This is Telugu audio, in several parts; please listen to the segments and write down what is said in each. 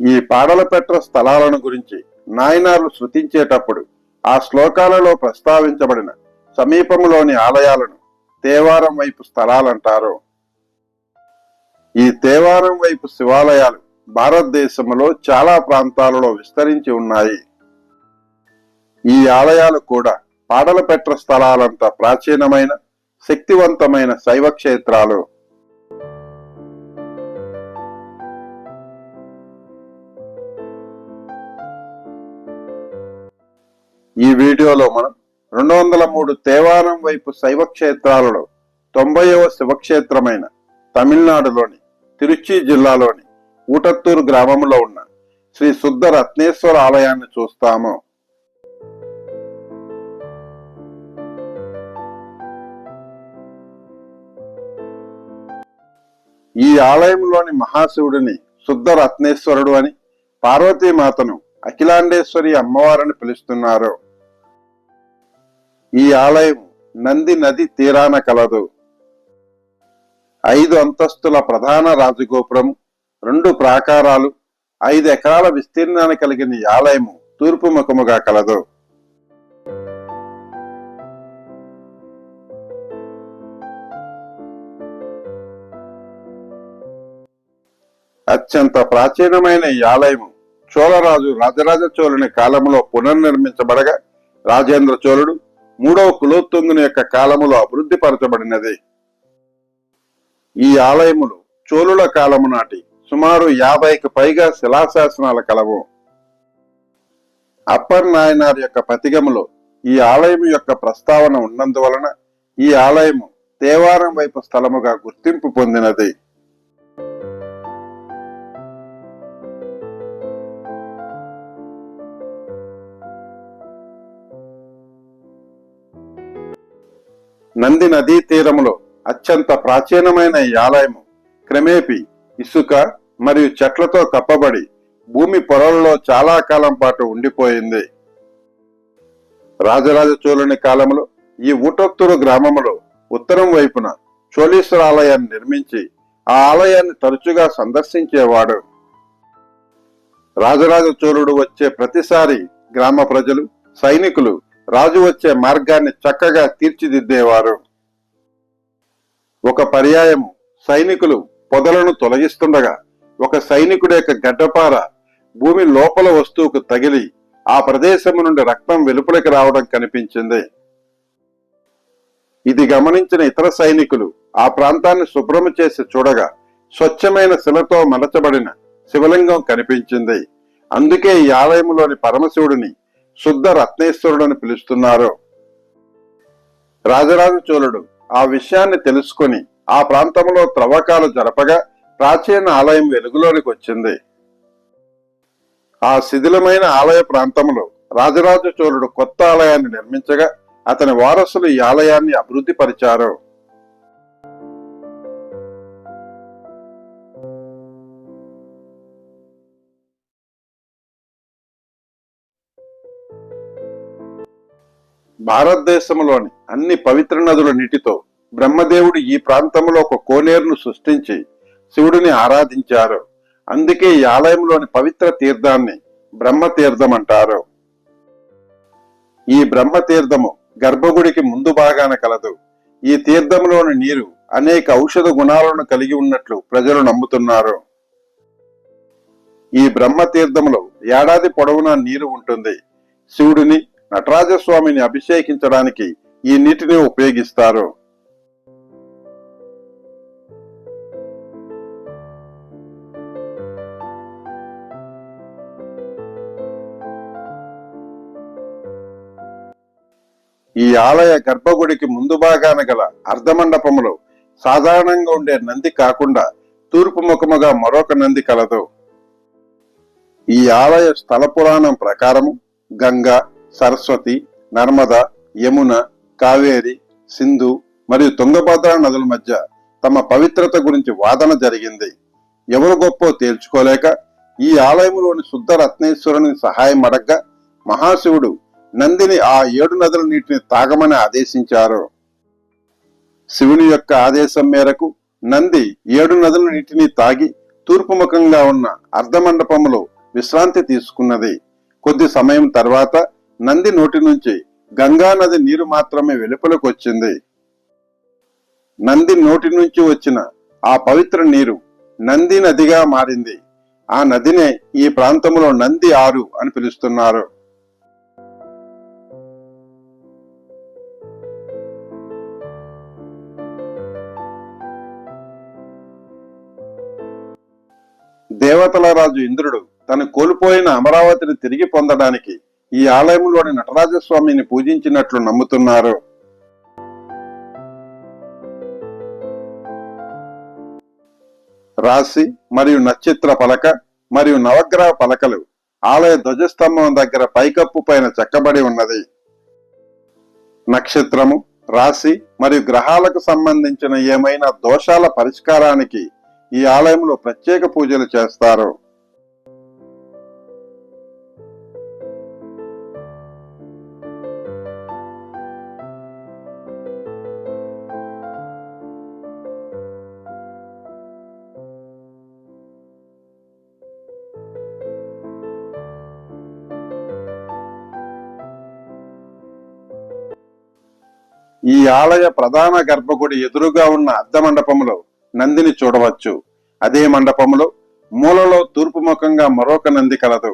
ఈ పాడలపెట్ర స్థలాలను గురించి నాయనార్లు శృతించేటప్పుడు ఆ శ్లోకాలలో ప్రస్తావించబడిన సమీపంలోని ఆలయాలను తేవారం వైపు స్థలాలంటారు. ఈ తేవారం వైపు శివాలయాలు భారతదేశంలో చాలా ప్రాంతాలలో విస్తరించి ఉన్నాయి. ఈ ఆలయాలు కూడా పాడలపెట్ర స్థలాలంత ప్రాచీనమైన శక్తివంతమైన శైవ క్షేత్రాలు ఈ వీడియోలో మనం రెండు వందల మూడు తేవారం వైపు శైవ క్షేత్రాలలో తొంభైవ శివక్షేత్రమైన తమిళనాడులోని తిరుచి జిల్లాలోని ఊటత్తూరు గ్రామంలో ఉన్న శ్రీ శుద్ధ రత్నేశ్వర ఆలయాన్ని చూస్తాము. ఈ ఆలయంలోని మహాశివుడిని శుద్ధ రత్నేశ్వరుడు అని పార్వతీమాతను అఖిలాండేశ్వరి అమ్మవారని పిలుస్తున్నారు. ఈ ఆలయం నంది నది తీరాన కలదు. ఐదు అంతస్తుల ప్రధాన రాజగోపురం రెండు ప్రాకారాలు ఐదు ఎకరాల విస్తీర్ణాన్ని కలిగిన ఈ ఆలయము తూర్పు ముఖముగా కలదు. అత్యంత ప్రాచీనమైన ఈ ఆలయము చోళరాజు రాజరాజ చోళుని కాలంలో పునర్నిర్మించబడగా రాజేంద్ర చోళుడు మూడవ కులోత్తుంగుని యొక్క కాలములో అభివృద్ధి పరచబడినది. ఈ ఆలయములు చోళుల కాలము నాటి సుమారు యాభైకి పైగా శిలాశాసనాల కలవు. అప్పర్ నాయనార్ యొక్క పతిగములో ఈ ఆలయం యొక్క ప్రస్తావన ఉన్నందువలన ఈ ఆలయము దేవారం వైపు స్థలముగా గుర్తింపు పొందినది. నంది నదీ తీరములో అత్యంత ప్రాచీనమైన ఈ ఆలయము క్రమేపీ ఇసుక మరియు చెట్లతో కప్పబడి భూమి పొరలలో చాలా కాలం పాటు ఉండిపోయింది. రాజరాజ చోళుని కాలంలో ఈ ఊటత్తురు గ్రామములో ఉత్తరం వైపున చోళీశ్వర ఆలయాన్ని నిర్మించి ఆ ఆలయాన్ని తరచుగా సందర్శించేవాడు. రాజరాజ చోళుడు వచ్చే ప్రతిసారి గ్రామ ప్రజలు సైనికులు రాజు వచ్చే మార్గాన్ని చక్కగా తీర్చిదిద్దేవారు. ఒక పర్యాయం సైనికులు పొదలను తొలగిస్తుండగా ఒక సైనికుడి యొక్క గడ్డపార భూమి లోపల వస్తువుకు తగిలి ఆ ప్రదేశము నుండి రక్తం వెలుపలికి రావడం కనిపించింది. ఇది గమనించిన ఇతర సైనికులు ఆ ప్రాంతాన్ని శుభ్రం చేసి చూడగా స్వచ్ఛమైన శిలతో మలచబడిన శివలింగం కనిపించింది. అందుకే ఈ ఆలయంలోని పరమశివుడిని శుద్ధ రత్నేశ్వరుడు అని పిలుస్తున్నారు. రాజరాజ చోళుడు ఆ విషయాన్ని తెలుసుకొని ఆ ప్రాంతంలో త్రవ్వకాలు జరపగా ప్రాచీన ఆలయం వెలుగులోనికి వచ్చింది. ఆ శిథిలమైన ఆలయ ప్రాంతంలో రాజరాజ చోళుడు కొత్త ఆలయాన్ని నిర్మించగా అతని వారసులు ఈ ఆలయాన్ని అభివృద్ధి పరిచారు. భారతదేశంలోని అన్ని పవిత్ర నదుల నీటితో బ్రహ్మదేవుడు ఈ ప్రాంతంలో ఒక కోనేరును సృష్టించి శివుడిని ఆరాధించారు. అందుకే ఈ ఆలయంలోని పవిత్ర తీర్థాన్ని బ్రహ్మతీర్థం అంటారు ఈ బ్రహ్మతీర్థము గర్భగుడికి ముందు భాగాన కలదు. ఈ తీర్థంలోని నీరు అనేక ఔషధ గుణాలను కలిగి ఉన్నట్లు ప్రజలు నమ్ముతున్నారు. ఈ బ్రహ్మతీర్థంలో ఏడాది పొడవునా నీరు ఉంటుంది. శివుడిని నటరాజస్వామిని అభిషేకించడానికి ఈ నీటిని ఉపయోగిస్తారు. ఈ ఆలయ గర్భగుడికి ముందు భాగాన గల అర్ధమండపములు సాధారణంగా ఉండే నంది కాకుండా తూర్పు ముఖముగా మరొక నంది కలదు. ఈ ఆలయ స్థల పురాణం ప్రకారము గంగా సరస్వతి నర్మద యమున కావేరి సింధు మరియు తుంగభద్ర నదుల మధ్య తమ పవిత్రత గురించి వాదన జరిగింది. ఎవరు గొప్పో తేల్చుకోలేక ఈ ఆలయంలోని శుద్ధ రత్నేశ్వరుని సహాయం అడగ్గా మహాశివుడు నందిని ఆ ఏడు నదుల నీటిని తాగమని ఆదేశించారు. శివుని యొక్క ఆదేశం మేరకు నంది ఏడు నదుల నీటిని తాగి తూర్పుముఖంగా ఉన్న అర్ధమండపములో విశ్రాంతి తీసుకున్నది. కొద్ది సమయం తర్వాత నంది నోటి నుంచి గంగా నది నీరు మాత్రమే వెలుపలకు వచ్చింది. నంది నోటి నుంచి వచ్చిన ఆ పవిత్ర నీరు నంది నదిగా మారింది. ఆ నదినే ఈ ప్రాంతంలో నంది ఆరు అని పిలుస్తున్నారు. దేవతల రాజు ఇంద్రుడు తను కోల్పోయిన అమరావతిని తిరిగి పొందడానికి ఈ ఆలయంలోని నటరాజస్వామిని పూజించినట్లు నమ్ముతున్నారు. రాశి మరియు నక్షత్ర పలక మరియు నవగ్రహ పలకలు ఆలయ ధ్వజస్తంభం దగ్గర పైకప్పు పైన చెక్కబడి ఉన్నది. నక్షత్రము రాశి మరియు గ్రహాలకు సంబంధించిన ఏమైనా దోషాల పరిష్కారానికి ఈ ఆలయంలో ప్రత్యేక పూజలు చేస్తారు. ఈ ఆలయ ప్రధాన గర్భగుడి ఎదురుగా ఉన్న అద్ద మండపంలో నందిని చూడవచ్చు. అదే మండపంలో మూలలో తూర్పు ముఖంగా మరొక నంది కలదు.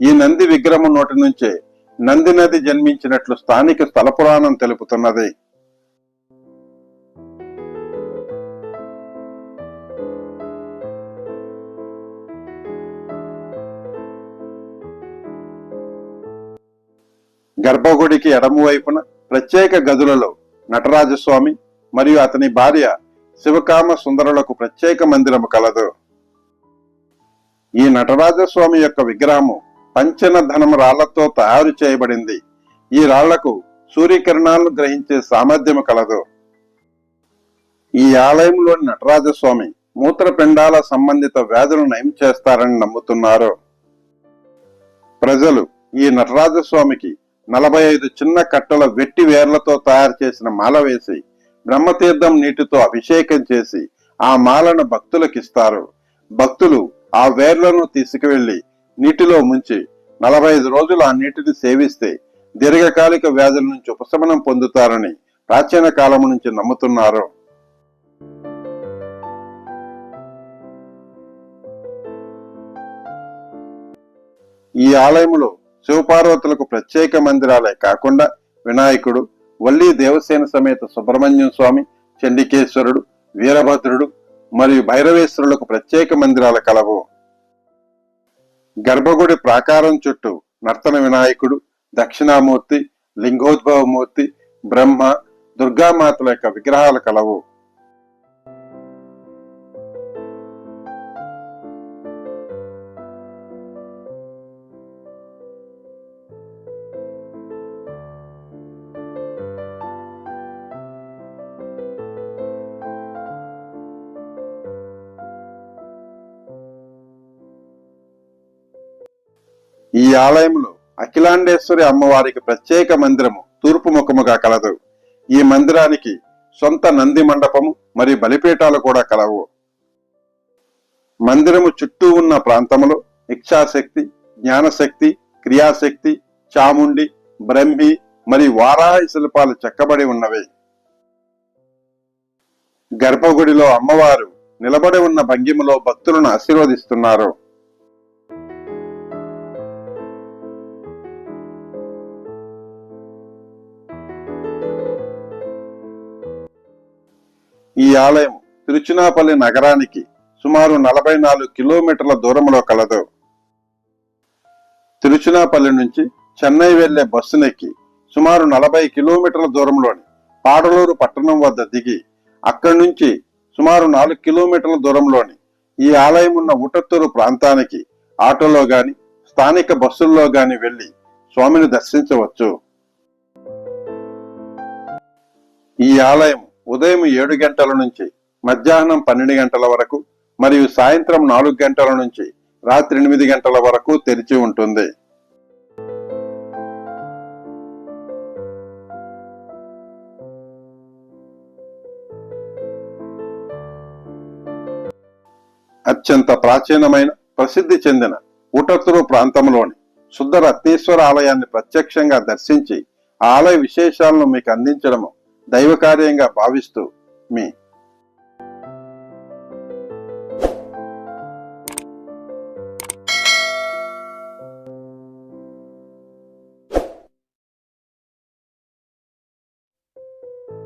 ఈ నంది విగ్రహం నోటి నుంచే నంది నది జన్మించినట్లు స్థానిక స్థల పురాణం తెలుపుతున్నది. గర్భగుడికి ఎడమవైపున ప్రత్యేక గదులలో నటరాజస్వామి మరియు అతని భార్య శివకామ సుందరులకు ప్రత్యేక మందిరము కలదు. ఈ నటరాజస్వామి యొక్క విగ్రహము పంచన ధనము రాళ్ళతో తయారు చేయబడింది. ఈ రాళ్ళకు సూర్యకిరణాలను గ్రహించే సామర్థ్యము కలదు. ఈ ఆలయంలోని నటరాజస్వామి మూత్రపిండాల సంబంధిత వ్యాధులను నయం చేస్తారని నమ్ముతున్నారు. ప్రజలు ఈ నటరాజస్వామికి నలభై ఐదు చిన్న కట్టల వెట్టి వేర్లతో తయారు చేసిన మాల వేసి బ్రహ్మతీర్థం నీటితో అభిషేకం చేసి ఆ మాలను భక్తులకిస్తారు. భక్తులు ఆ వేర్లను తీసుకువెళ్ళి నీటిలో ముంచి నలభై ఐదు రోజులు ఆ నీటిని సేవిస్తే దీర్ఘకాలిక వ్యాధుల నుంచి ఉపశమనం పొందుతారని ప్రాచీన కాలం నుంచి నమ్ముతున్నారు. ఈ ఆలయంలో శివపార్వతులకు ప్రత్యేక మందిరాలే కాకుండా వినాయకుడు వల్లి దేవసేన సమేత సుబ్రహ్మణ్యం స్వామి చండికేశ్వరుడు వీరభద్రుడు మరియు భైరవేశ్వరులకు ప్రత్యేక మందిరాలు కలవు. గర్భగుడి ప్రాకారం చుట్టూ నర్తన వినాయకుడు దక్షిణామూర్తి లింగోద్భవమూర్తి బ్రహ్మ దుర్గామాతల యొక్క విగ్రహాలు కలవు. ఈ ఆలయంలో అఖిలాండేశ్వరి అమ్మవారికి ప్రత్యేక మందిరము తూర్పు ముఖముగా కలదు. ఈ మందిరానికి సొంత నంది మండపము మరియు బలిపీఠాలు కూడా కలవు. మందిరము చుట్టూ ఉన్న ప్రాంతములో ఇచ్ఛాశక్తి జ్ఞానశక్తి క్రియాశక్తి చాముండి బ్రహ్మి మరియు వారాహి శిల్పాలు చెక్కబడి ఉన్నవి. గర్భగుడిలో అమ్మవారు నిలబడి ఉన్న భంగిమలో భక్తులను ఆశీర్వదిస్తున్నారు. ఈ ఆలయం తిరుచినాపల్లి నగరానికి సుమారు నలభై నాలుగు కిలోమీటర్ల దూరంలో కలదు. తిరుచినాపల్లి నుంచి చెన్నై వెళ్ళే బస్సునెక్కి సుమారు నలభై కిలోమీటర్ల దూరంలోని పాడలూరు పట్టణం వద్ద దిగి అక్కడి నుంచి సుమారు నాలుగు కిలోమీటర్ల దూరంలోని ఈ ఆలయం ఉన్న ఉటత్తూరు ప్రాంతానికి ఆటోలో గాని స్థానిక బస్సుల్లో గాని వెళ్ళి స్వామిని దర్శించవచ్చు. ఈ ఆలయం ఉదయం ఏడు గంటల నుంచి మధ్యాహ్నం పన్నెండు గంటల వరకు మరియు సాయంత్రం నాలుగు గంటల నుంచి రాత్రి ఎనిమిది గంటల వరకు తెరిచి ఉంటుంది. అత్యంత ప్రాచీనమైన ప్రసిద్ధి చెందిన ఊటతురు ప్రాంతంలోని శుద్ధ రత్నేశ్వర ఆలయాన్ని ప్రత్యక్షంగా దర్శించి ఆలయ విశేషాలను మీకు అందించడము దైవకార్యంగా భావిస్తూ మీ